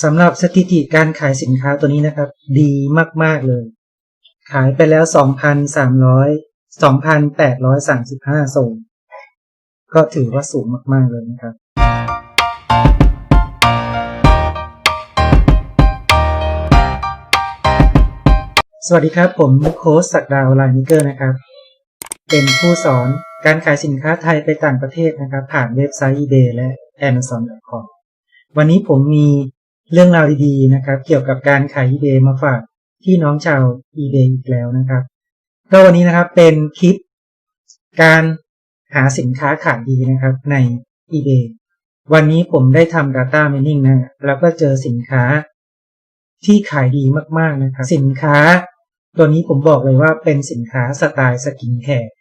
สำหรับสถิติการขายสินค้าตัวนี้นะครับ ดีมาก ๆ เลย ขายไปแล้ว 2,300 2,835โซนก็ถือว่าสูงมาก ๆ เลยนะครับ สวัสดีครับ ผมโค้ชสักดาวไลน์มิเกอร์นะครับ เป็นผู้สอนการขายสินค้าไทยไปต่างประเทศนะครับ ผ่านเว็บไซต์ eBay และ Amazon.com วันนี้ผมมี เรื่องราวดีๆนะครับ เกี่ยวกับการขาย eBay มาฝากที่น้องชาว eBay อีกแล้วนะครับก็วันนี้นะครับเป็นคลิปการหาสินค้าขายดีนะครับใน eBay วันนี้ผมได้ทำ Data Mining นะแล้วก็เจอสินค้าที่ขายดีมากๆนะครับสินค้า ตัวนี้ผมบอกเลยว่าเป็นสินค้าสไตล์สกินแคร์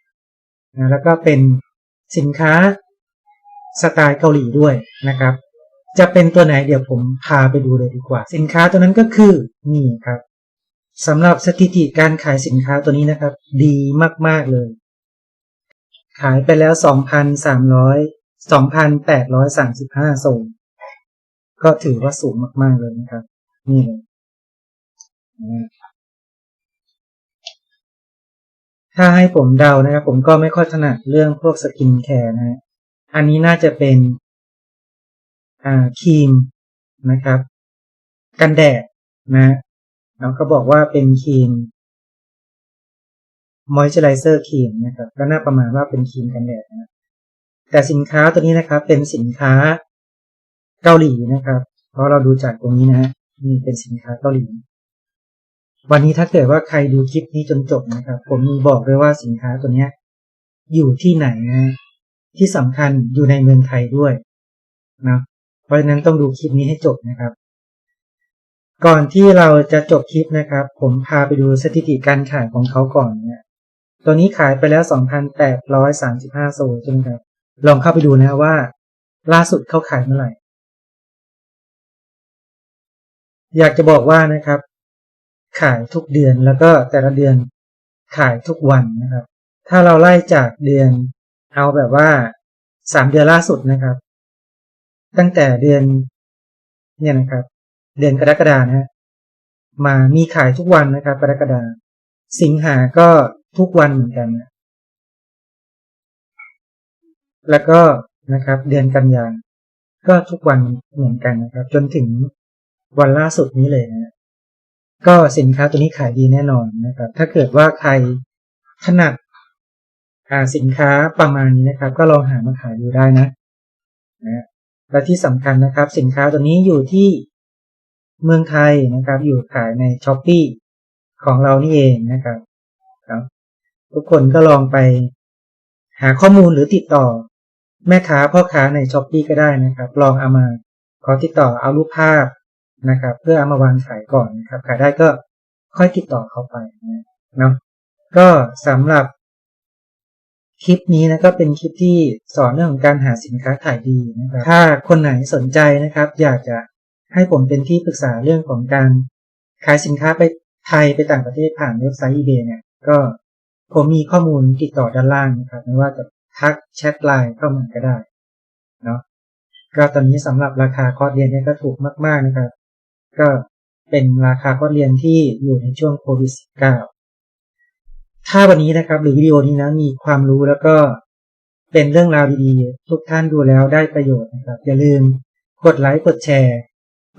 นะแล้วก็เป็นสินค้าสไตล์เกาหลีด้วยนะครับ จะเป็นตัวไหนเดี๋ยวผมพาไปดูเลยดีกว่า สินค้าตัวนั้นก็คือนี่ครับสำหรับสถิติการขายสินค้าตัวนี้นะครับ ดีมาก ๆ เลย ขายไปแล้ว 2,300 2,835โซนก็ถือว่าสูงมาก ๆ เลยนะครับ นี่เลยถ้าให้ผมเดานะครับ ผมก็ไม่ค่อยถนัดเรื่องพวกสกินแคร์นะฮะอันนี้น่าจะเป็น ครีมนะครับ กันแดดนะแล้วก็บอกว่าเป็นครีมมอยเจอไรเซอร์ครีมนะครับ ก็น่าประมาณว่าเป็นครีมกันแดดนะแต่สินค้าตัวนี้นะครับ เป็นสินค้าเกาหลีนะครับ เพราะเราดูจากตรงนี้นะฮะนี่เป็นสินค้าเกาหลี วันนี้ถ้าเกิดว่าใครดูคลิปนี้จนจบนะครับ ผมมีบอกด้วยว่าสินค้าตัวเนี้ยอยู่ที่ไหนนะที่สำคัญอยู่ในเมืองไทยด้วยนะ ราะฉะนั้นต้องดูคลิปนี้ให้จบนะครับ ก่อนที่เราจะจบคลิปนะครับ ผมพาไปดูสถิติการขายของเขาก่อนเนี่ยตัวนี้ขายไปแล้ว 2,835 โซลใช่ไหมครับ ลองเข้าไปดูนะว่า ล่าสุดเขาขายเมื่อไหร่ อยากจะบอกว่านะครับ ขายทุกเดือนแล้วก็แต่ละเดือนขายทุกวันนะครับ ถ้าเราไล่จากเดือนเอาแบบว่าสามเดือนล่าสุดนะครับ ตั้งแต่เดือนเนี่ยนะครับ เดือนกรกฎานะฮะมามีขายทุกวันนะครับ กรกฎาสิงหาก็ทุกวันเหมือนกันนะแล้วก็นะครับ เดือนกันยาก็ทุกวันเหมือนกันนะครับ จนถึงวันล่าสุดนี้เลยนะก็สินค้าตัวนี้ขายดีแน่นอนนะครับ ถ้าเกิดว่าใครถนัดอ่าสินค้าประมาณนี้นะครับ ก็ลองหามาขายดูได้นะนะ และที่สำคัญนะครับ สินค้าตัวนี้อยู่ที่เมืองไทยนะครับ อยู่ขายในช้อปปีของเรานี่เองนะครับครับ ทุกคนก็ลองไปหาข้อมูลหรือติดต่อ แม่ค้าพ่อค้าในช้อปปีก็ได้นะครับ ลองเอามาขอติดต่อเอารูปภาพนะครับ เพื่อเอามาวางขายก่อนนะครับขายได้ก็ค่อยติดต่อเขาไปนะเนาะก็สำหรับ คลิปนี้นะก็เป็นคลิปที่สอนเรื่องของการหาสินค้าขายดีนะครับถ้าคนไหนสนใจนะครับ อยากจะให้ผมเป็นที่ปรึกษาเรื่องของการขายสินค้าไปไทยไปต่างประเทศผ่านเว็บไซต์ eBay เนี่ยก็ผมมีข้อมูลติดต่อด้านล่างนะครับไม่ว่าจะทักแชทไลน์เข้ามาก็ได้เนาะก็ตอนนี้สำหรับราคาคอร์สเรียนเนี่ยก็ถูกมาก ๆนะครับ ก็เป็นราคาคอร์สเรียนที่อยู่ในช่วงโควิด -19 ถ้าวันนี้นะครับ หรือวิดีโอนี้นะมีความรู้แล้วก็เป็นเรื่องราวดีๆ ทุกท่านดูแล้วได้ประโยชน์นะครับ อย่าลืมกดไลค์กดแชร์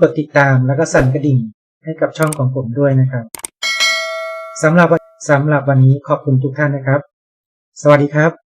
กดติดตามแล้วก็สั่นกระดิ่งให้กับช่องของผมด้วยนะครับสำหรับสำหรับวันนี้ขอบคุณทุกท่านนะครับ สวัสดีครับ